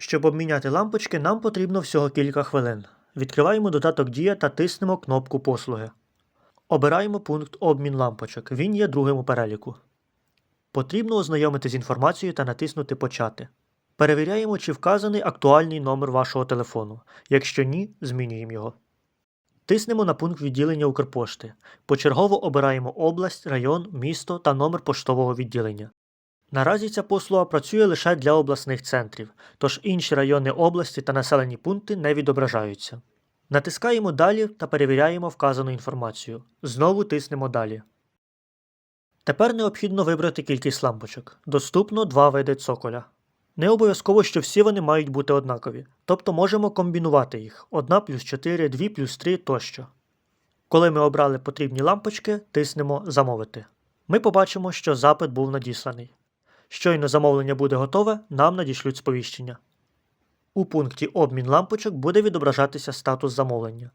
Щоб обміняти лампочки, нам потрібно всього кілька хвилин. Відкриваємо додаток Дія та тиснемо кнопку послуги. Обираємо пункт Обмін лампочок. Він є другим у переліку. Потрібно ознайомити з інформацією та натиснути Почати. Перевіряємо, чи вказаний актуальний номер вашого телефону. Якщо ні, змінюємо його. Тиснемо на пункт відділення Укрпошти. Почергово обираємо область, район, місто та номер поштового відділення. Наразі ця послуга працює лише для обласних центрів, тож інші райони області та населені пункти не відображаються. Натискаємо Далі та перевіряємо вказану інформацію. Знову тиснемо Далі. Тепер необхідно вибрати кількість лампочок. Доступно два види цоколя. Не обов'язково, що всі вони мають бути однакові, тобто можемо комбінувати їх 1 плюс 4, 2 плюс 3 тощо. Коли ми обрали потрібні лампочки, тиснемо Замовити. Ми побачимо, що запит був надісланий. Щойно замовлення буде готове, нам надішлють сповіщення. У пункті Обмін лампочок буде відображатися статус замовлення.